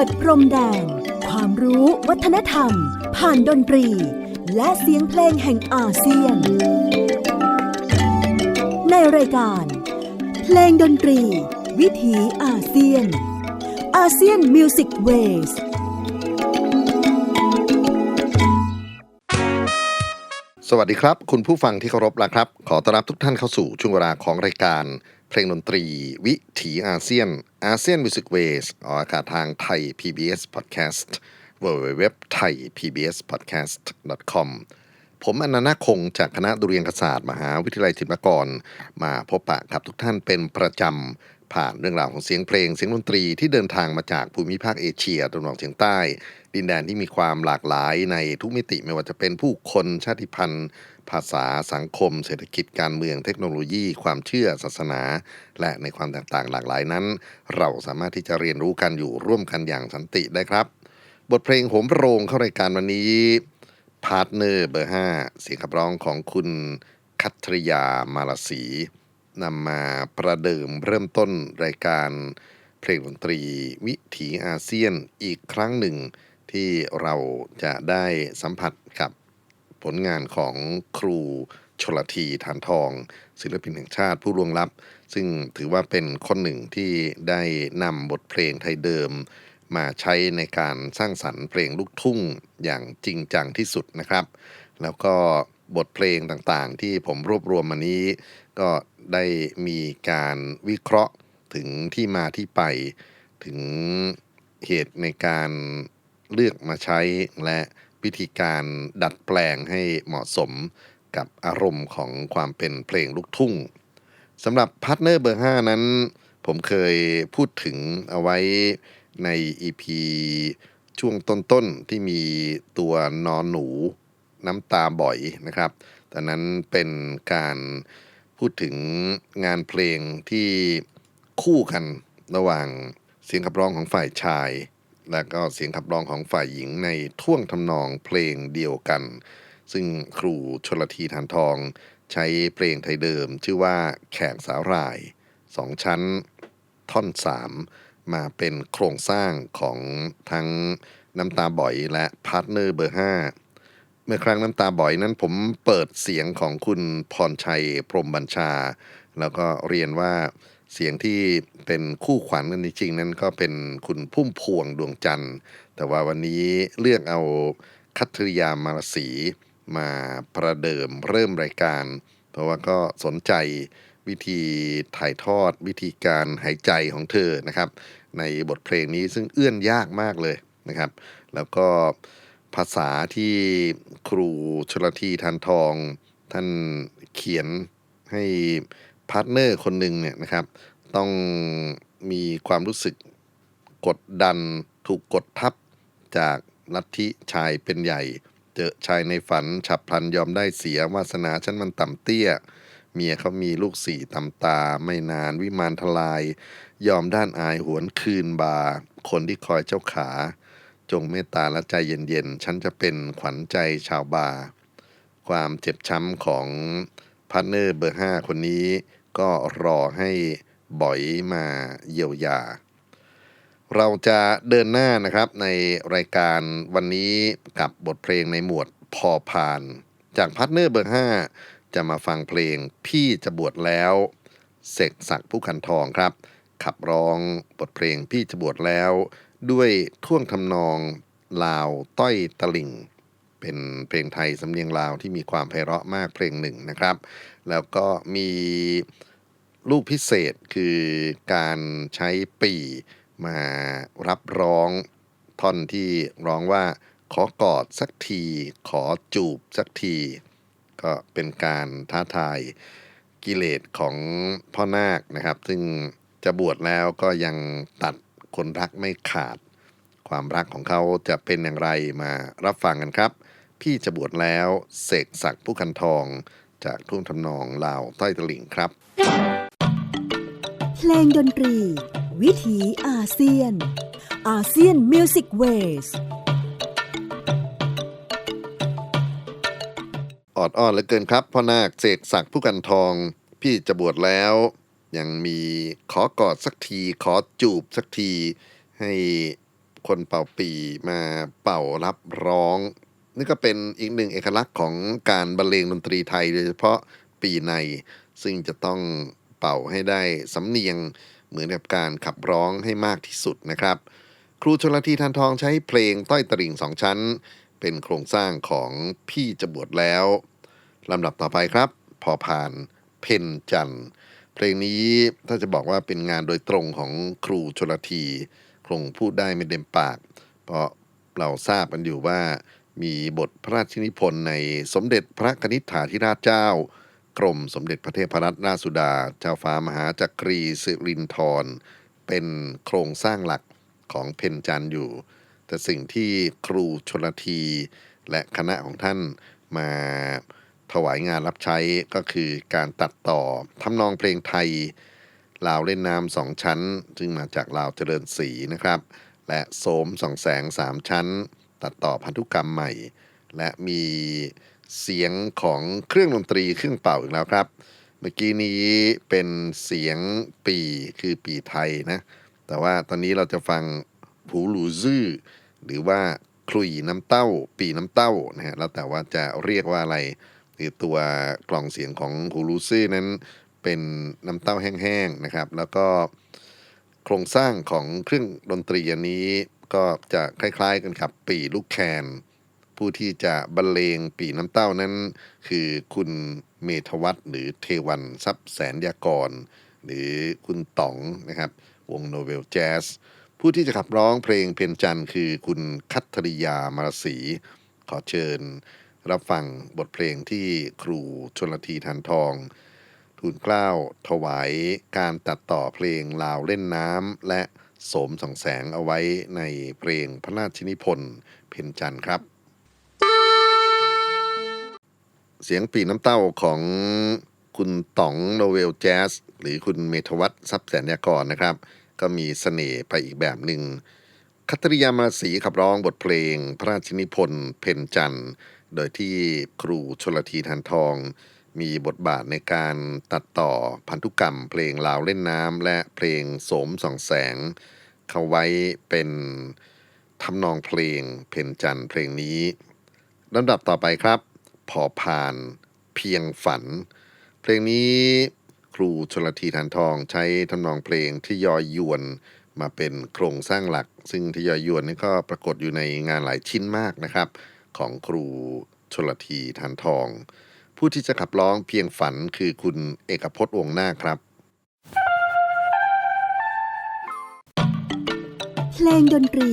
ิดพรมแดน ความรู้วัฒนธรรม ผ่านดนตรี และเสียงเพลงแห่งอาเซียน ในรายการ เพลงดนตรี วิถีอาเซียน อาเซียนมิวสิกเวสสวัสดีครับ คุณผู้ฟังที่เคารพนะครับ ขอต้อนรับทุกท่านเข้าสู่ช่วงเวลาของรายการ เพลงดนตรี วิถีอาเซียนอาเซียนมิวสิกเวสออกอากาศทางไทย PBS Podcast w w w t h a i PBS Podcast com ผมอนันต์คงจากคณะดุเรียางศาสตร์ มหาวิทยาลัยศิลปากร มาพบปะกับทุกท่านเป็นประจำ ผ่านเรื่องราวของเสียงเพลงเสียงดนตรีที่เดินทางมาจากภูมิภาคเอเชียตะวันออกเฉียงใต้ ดินแดนที่มีความหลากหลายในทุกมิติไม่ว่าจะเป็นผู้คนชาติพันธุ์ ภาษาสังคม เศรษฐกิจการเมืองเทคโนโลยี ความเชื่อศาสนา และในความแตกต่างหลากหลายนั้น เราสามารถที่จะเรียนรู้กันอยู่ร่วมกันอย่างสันติได้ครับ บทเพลงโหมโรงเข้ารายการวันนี้พาร์ทเนอร์เบอร์ 5 เสียงขับร้องของคุณคัตริยามาลสีนำมาประเดิมเริ่มต้นรายการเพลงดนตรีวิถีอาเซียนอีกครั้งหนึ่งที่เราจะได้สัมผัสกับ ผลงานของครูชลทีฐานทอง ศิลปินแห่งชาติผู้ล่วงลับ ซึ่งถือว่าเป็นคนหนึ่งที่ได้นำบทเพลงไทยเดิม มาใช้ในการสร้างสรรค์เพลงลูกทุ่งอย่างจริงจังที่สุดนะครับ แล้วก็บทเพลงต่างๆ ที่ผมรวบรวมมานี้ ก็ได้มีการวิเคราะห์ถึงที่มาที่ไป ถึงเหตุในการเลือกมาใช้และ วิธีการดัดแปลงให้เหมาะสมกับอารมณ์ของความเป็นเพลงลูกทุ่งสำหรับพาร์ทเนอร์เบอร์ 5 นั้น ผมเคยพูดถึงเอาไว้ใน EP ช่วงต้นๆ ที่มีตัวนอนหนูน้ำตาบ่อยนะครับตอนนั้นเป็นการพูดถึงงานเพลงที่คู่กันระหว่างเสียงขับร้องของฝ่ายชาย และก็เสียงขับร้องของฝ่ายหญิงในท่วงทำนองเพลงเดียวกัน ซึ่งครูชลทีทานทองใช้เพลงไทยเดิม ชื่อว่าแขกสาหร่ายสองชั้น ท่อนสามมาเป็นโครงสร้างของทั้งน้ำตาบ่อยและพาร์ทเนอร์เบอร์5เมื่อครั้งน้ำตาบ่อยนั้นผมเปิดเสียงของคุณพรชัยพรมบัญชา แล้วก็เรียนว่า เสียงที่เป็นคู่ขวัญกันจริงๆนั้นก็เป็นคุณพุ่มพวงดวงจันทร์ แต่ว่าวันนี้เลือกเอาคัตริยามารสีมาประเดิมเริ่มรายการ เพราะว่าก็สนใจวิธีถ่ายทอดวิธีการหายใจของเธอนะครับ ในบทเพลงนี้ซึ่งเอื้อนยากมากเลยนะครับ แล้วก็ภาษาที่ครูชลทีทันทอง ท่านเขียนให้ พาร์ทเนอร์คนหนึ่งเนี่ยนะครับ ต้องมีความรู้สึกกดดันถูกกดทับจากลัทธิชายเป็นใหญ่ เจอชายในฝันฉับพลันยอมได้เสียวาสนาฉันมันต่ำเตี้ย เมียเขามีลูกสี่ต่ำตา ไม่นานวิมานทลาย ยอมด้านอายหวนคืนบา คนที่คอยเจ้าขา จงเมตตาและใจเย็นๆ ฉันจะเป็นขวัญใจชาวบา ความเจ็บช้ำของพาร์ทเนอร์เบอร์5คนนี้ ก็รอให้บ่อยมาเยียวยา เราจะเดินหน้านะครับในรายการวันนี้กับบทเพลงในหมวดพอพาน จากพาร์ทเนอร์เบอร์ 5 จะมาฟังเพลงพี่จะบวชแล้วเสกศักดิ์ผู้ขันทองครับ ขับร้องบทเพลงพี่จะบวชแล้ว ด้วยท่วงทำนองลาวต้อยตะลิ่ง เป็นเพลงไทยสำเนียงลาวที่มีความไพเราะมากเพลงหนึ่งนะครับ แล้วก็มีลูกพิเศษคือการใช้ปีมารับร้องท่อนที่ร้องว่าขอกอดสักที ขอจูบสักที ก็เป็นการท้าทายกิเลสของพ่อนาคนะครับ ซึ่งจะบวชแล้วก็ยังตัดคนรักไม่ขาด ความรักของเขาจะเป็นอย่างไรมารับฟังกันครับ พี่จะบวชแล้วเสกศักดิ์ผู้คันทอง จากทุ่งทำนองลาวต้อยตะลิ่งครับ เพลงดนตรี วิถีอาเซียน อาเซียนมิวสิกเวสออดอ้อนเหลือเกินครับพ่อนาคเสกศักดิ์ผู้กันทอง พี่จะบวชแล้ว ยังมีขอกอดสักที ขอจูบสักที ให้ คนเป่าปีมาเป่ารับร้อง นี่ก็เป็นอีกหนึ่งเอกลักษณ์ของการบรรเลงดนตรีไทย โดยเฉพาะปีใน ซึ่งจะต้องเป่าให้ได้สำเนียงเหมือนกับการขับร้องให้มากที่สุดนะครับ ครูชนละทีทานทองใช้เพลงต้อยตริ่งสองชั้น เป็นโครงสร้างของพี่จะบวชแล้วลำดับต่อไปครับ พอผ่านเพนจันทร์ เพลงนี้ถ้าจะบอกว่าเป็นงานโดยตรงของครูชนลทีคงพูดได้ไม่เต็มปาก เพราะเราทราบกันอยู่ว่ามีบทพระราชนิพนธ์ในสมเด็จพระกนิษฐาธิราชเจ้า กรมสมเด็จพระเทพรัตนราชสุดาเจ้าฟ้ามหาจักรีสิรินธรเป็นโครงสร้างหลักของเพนจันอยู่ แต่สิ่งที่ครูชนลทีและคณะของท่านมา ถวายงานรับใช้ก็คือการตัดต่อทำนองเพลงไทยลาวเล่นน้ำสองชั้น ซึ่งมาจากลาวเจริญศรีนะครับ และโสมสองแสงสามชั้น ตัดต่อพันธุกรรมใหม่ และมีเสียงของเครื่องดนตรีเครื่องเป่าอีกแล้วครับ เมื่อกี้นี้เป็นเสียงปีคือปีไทยนะ แต่ว่าตอนนี้เราจะฟังผูหลูซื่อหรือว่าคลุยน้ำเต้า ปีน้ำเต้านะฮะแล้วแต่ว่าจะเรียกว่าอะไร คือตัวกล่องเสียงของหูลูซื่นั้นเป็นน้ำเต้าแห้งๆนะครับ แล้วก็โครงสร้างของเครื่องดนตรีอันนี้ก็จะคล้ายๆกันครับปีลูกแคน ผู้ที่จะบรรเลงปีน้ำเต้านั้น คือคุณเมธวัฒน์หรือเทวันทรัพย์แสนยากร หรือคุณต๋องนะครับ วงโนเวลแจ๊สผู้ที่จะขับร้องเพลงเพนจันทร์คือคุณคัทริยามารสี ขอเชิญ รับฟังบทเพลงที่ครูชนลทีทันทอง ทูลเกล้าถวายการตัดต่อเพลงลาวเล่นน้ำและโสมส่องแสงเอาไว้ในเพลงพระราชนิพนธ์เพนจันทร์ครับ เสียงปีน้ำเต้าของคุณต๋องโนเวลแจ๊สหรือคุณเมธวัฒน์ทรัพย์แสนยากรนะครับ ก็มีเสน่ห์ไปอีกแบบหนึ่งคัตริยามาศีขับร้องบทเพลงพระราชนิพนธ์เพนจันทร์ โดยที่ครูชลทีทันทอง มีบทบาทในการตัดต่อพันธุกรรม เพลงลาวเล่นน้ำและเพลงโสมส่องแสง เข้าไว้เป็นทำนองเพลงเพนจันเพลงนี้ลำดับต่อไปครับ พอผ่านเพียงฝัน เพลงนี้ครูชลทีทันทองใช้ทำนองเพลงที่ยอยยวนมาเป็นโครงสร้างหลัก ซึ่งที่ยอยยวนนี่ก็ปรากฏอยู่ในงานหลายชิ้นมากนะครับ ของครูชลทีทันทอง ผู้ที่จะขับร้องเพียงฝันคือคุณเอกพจน์วงศ์นาคครับ เพลงดนตรี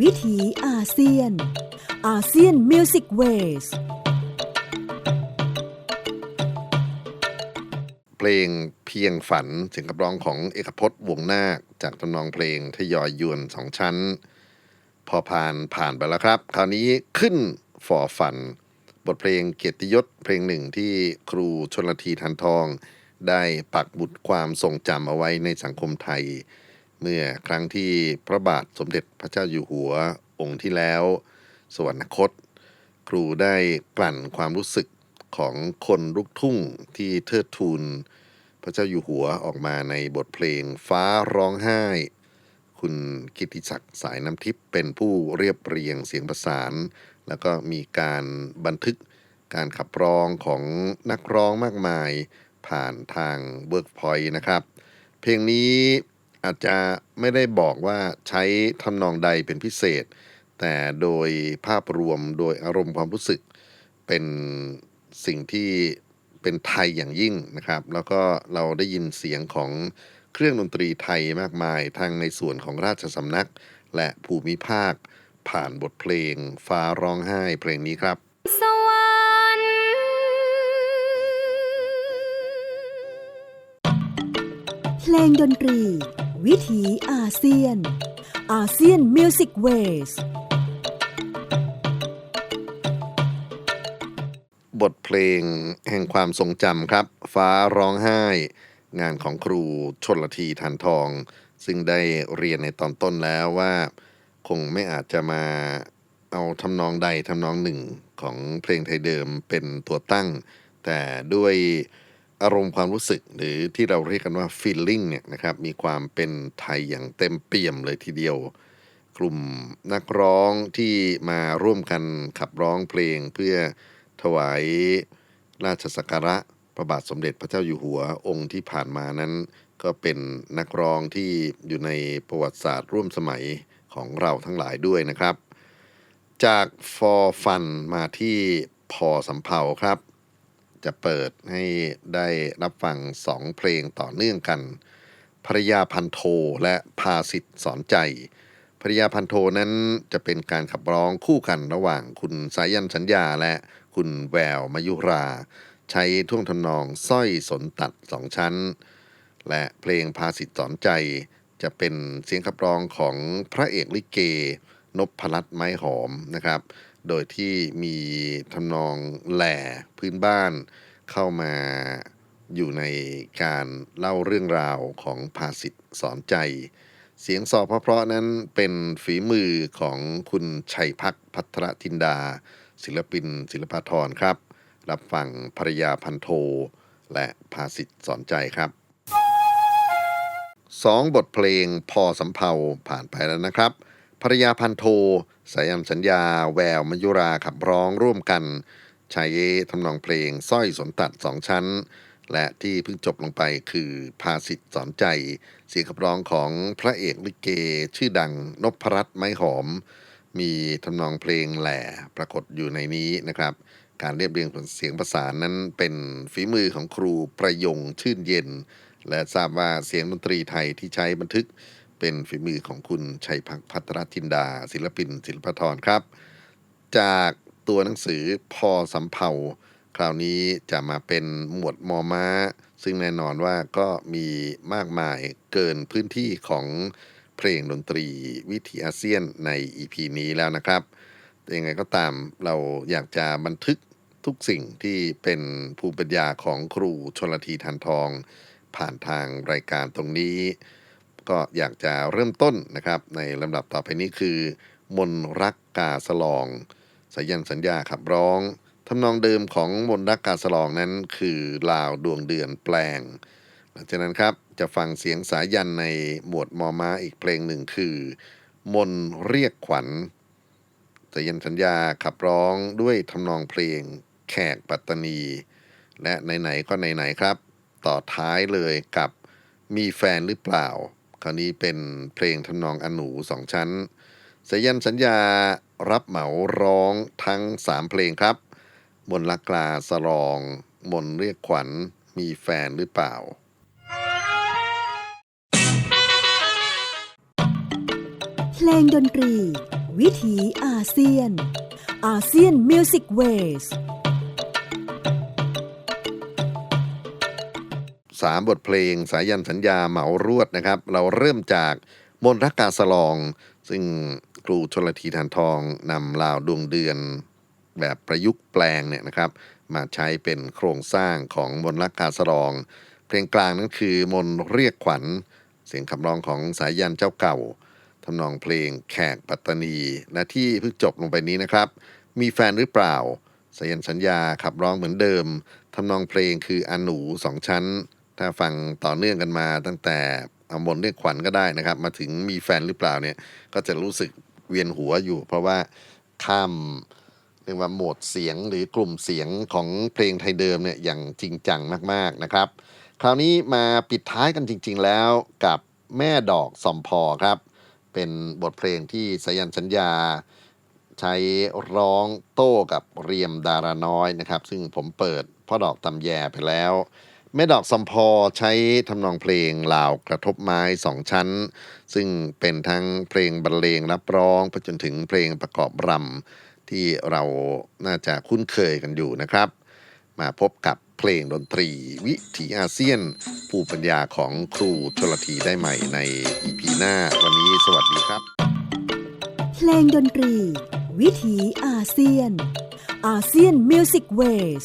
วิถีอาเซียน อาเซียนมิวสิกเวสเพลงเพียงฝันเสียงขับร้องของเอกพจน์วงศ์นาคจากทำนองเพลงทยอยยวนสองชั้น พอผ่านผ่านไปแล้วครับ คราวนี้ขึ้นฟอฝัน บทเพลงเกียรติยศเพลงหนึ่งที่ครูชนลทีทันทอง ได้ปักบุตรความทรงจำเอาไว้ในสังคมไทย เมื่อครั้งที่พระบาทสมเด็จพระเจ้าอยู่หัวองค์ที่แล้ว สวรรคต ครูได้กลั่นความรู้สึกของคนลูกทุ่งที่เทิดทูนพระเจ้าอยู่หัวออกมาในบทเพลงฟ้าร้องไห้ คุณกิติศักดิ์สายน้ำทิพย์เป็นผู้เรียบเรียงเสียงประสาน แล้วก็มีการบันทึกการขับร้องของนักร้องมากมายผ่านทางเวิร์กพอยต์นะครับ เพลงนี้อาจจะไม่ได้บอกว่าใช้ทำนองใดเป็นพิเศษ แต่โดยภาพรวมโดยอารมณ์ความรู้สึก เป็นสิ่งที่ เป็นไทยอย่างยิ่งนะครับ แล้วก็เราได้ยินเสียงของเครื่องดนตรีไทยมากมายทั้งในส่วนของราชสำนัก และภูมิภาค ผ่านบทเพลง ฟ้าร้องไห้เพลงนี้ครับสวรรค์เพลงดนตรี วิถีอาเซียน อาเซียนมิวสิกเวส บทเพลงแห่งความทรงจำครับ ฟ้าร้องไห้ งานของครูชนละทีทันทอง ซึ่งได้เรียนในตอนต้นแล้วว่า คงไม่อาจจะมาเอาทำนองใดทำนองหนึ่งของเพลงไทยเดิมเป็นตัวตั้ง แต่ด้วยอารมณ์ความรู้สึกหรือที่เราเรียกกันว่า feeling เนี่ยนะครับมีความเป็นไทยอย่างเต็มเปี่ยมเลยทีเดียว กลุ่มนักร้องที่มาร่วมกันขับร้องเพลงเพื่อ ถวายราชสักการะพระบาทสมเด็จพระเจ้าอยู่หัวองค์ที่ผ่านมานั้น ก็เป็นนักร้องที่อยู่ในประวัติศาสตร์ร่วมสมัยของเราทั้งหลายด้วยนะครับ จาก for fun มาที่พอสำเภาครับ จะเปิดให้ได้รับฟังสองเพลงต่อเนื่องกันภรยาพันโทและพาสิทธิ์สอนใจภรรยาพันโทนั้นจะเป็นการขับร้องคู่กันระหว่างคุณสายันสัญญาและ คุณแววมายุรา ใช้ท่วงทำนองสร้อยสนตัดสองชั้น และเพลงพาสิทธิสอนใจ จะเป็นเสียงขับร้องของพระเอกลิเก นพรัตน์ไม้หอมนะครับ โดยที่มีทำนองแหล่พื้นบ้านเข้ามาอยู่ในการเล่าเรื่องราวของภาสิทธิสอนใจ เสียงสอบเพราะๆนั้นเป็นฝีมือของคุณชัยพักพัทรทินดา ศิลปินศิลปาธรครับ รับฟังภรยาพันโท และภาสิทธ์สอนใจครับสองบทเพลงพอสำเภาผ่านไปแล้วนะครับภรยาพันโท สายันสัญญา แววมยุราขับร้องร่วมกันใช้ทำนองเพลงสร้อยสนตัดสองชั้น และที่เพิ่งจบลงไปคือภาสิทธ์สอนใจ เสียงขับร้องของพระเอกลิเกชื่อดังนพรัตน์ไม้หอม มีทำนองเพลงแหล่ปรากฏอยู่ในนี้นะครับ การเรียบเรียงเสียงประสานนั้นเป็นฝีมือของครูประยงชื่นเย็น และทราบว่าเสียงดนตรีไทยที่ใช้บันทึกเป็นฝีมือของคุณชัยพักพัทรทินดา ศิลปิน ศิลปธรครับ จากตัวหนังสือพอสำเภาคราวนี้จะมาเป็นหมวดมอม้า ซึ่งแน่นอนว่าก็มีมากมายเกินพื้นที่ของ เพลงดนตรีวิถีอาเซียนใน EP นี้แล้วนะครับแต่ยังไงก็ตามเราอยากจะบันทึกทุกสิ่งที่เป็นภูมิปัญญาของครูชนลทีทันทอง ผ่านทางรายการตรงนี้ ก็อยากจะเริ่มต้นนะครับ ในลำดับต่อไปนี้คือ มนรักกาสลอง สยันสัญญาขับร้องทำนองเดิมของมนรักกาสลองนั้นคือลาวดวงเดือนแปลง หลังจากนั้นครับจะฟังเสียงสายันในหมวดมอม้าอีกเพลงหนึ่งคือ มนเรียกขวัญสายันสัญญาขับร้องด้วยทำนองเพลงแขกปัตตานี และไหนๆก็ไหนๆครับ ต่อท้ายเลยกับมีแฟนหรือเปล่า คราวนี้เป็นเพลงทำนองอนหนูสองชั้นสายันสัญญารับเหมาร้องทั้งสามเพลงครับ มนลักลาสลอง มนเรียกขวัญมีแฟนหรือเปล่า ลงดนตรี วิถีอาเซียน อาเซียนมิวสิกเวสสามบทเพลงสายันสัญญาเหมารวดนะครับ เราเริ่มจากมนรักกาสลอง ซึ่งครูชนละทีทานทองนำลาวดวงเดือน แบบประยุกต์แปลงเนี่ยนะครับ มาใช้เป็นโครงสร้างของมนรักกาสลอง เพลงกลางนั้นคือมนเรียกขวัญ เสียงขับร้องของสายันเจ้าเก่า ทำนองเพลงแขกปัตตานีและที่เพิ่งจบลงไปนี้นะครับ มีแฟนหรือเปล่า สยันสัญญาขับร้องเหมือนเดิมทำนองเพลงคืออันหนูสองชั้น ถ้าฟังต่อเนื่องกันมาตั้งแต่เอามนเรียกขวัญก็ได้นะครับ มาถึงมีแฟนหรือเปล่าเนี่ยก็จะรู้สึกเวียนหัวอยู่ เพราะว่าข้ามเรียกว่าโหมดเสียงหรือกลุ่มเสียงของเพลงไทยเดิมเนี่ยอย่างจริงจังมากๆนะครับ คราวนี้มาปิดท้ายกันจริง ๆ แล้วกับแม่ดอกสอมพอครับ เป็นบทเพลงที่สยันสัญญา ใช้ร้องโต้กับเรียมดาราน้อยนะครับ ซึ่งผมเปิดพ่อดอกตำแยไปแล้วแม่ดอกสมพอใช้ทำนองเพลงลาวกระทบไม้สองชั้น ซึ่งเป็นทั้งเพลงบรรเลงรับร้องไปจนถึงเพลงประกอบรำที่เราน่าจะคุ้นเคยกันอยู่นะครับ มาพบกับ เพลงดนตรี วิถีอาเซียน ภูมิปัญญาของครูชลทีได้ใหม่ในอีพีหน้า วันนี้สวัสดีครับ เพลงดนตรี วิถีอาเซียนอาเซียนมิวสิกเวส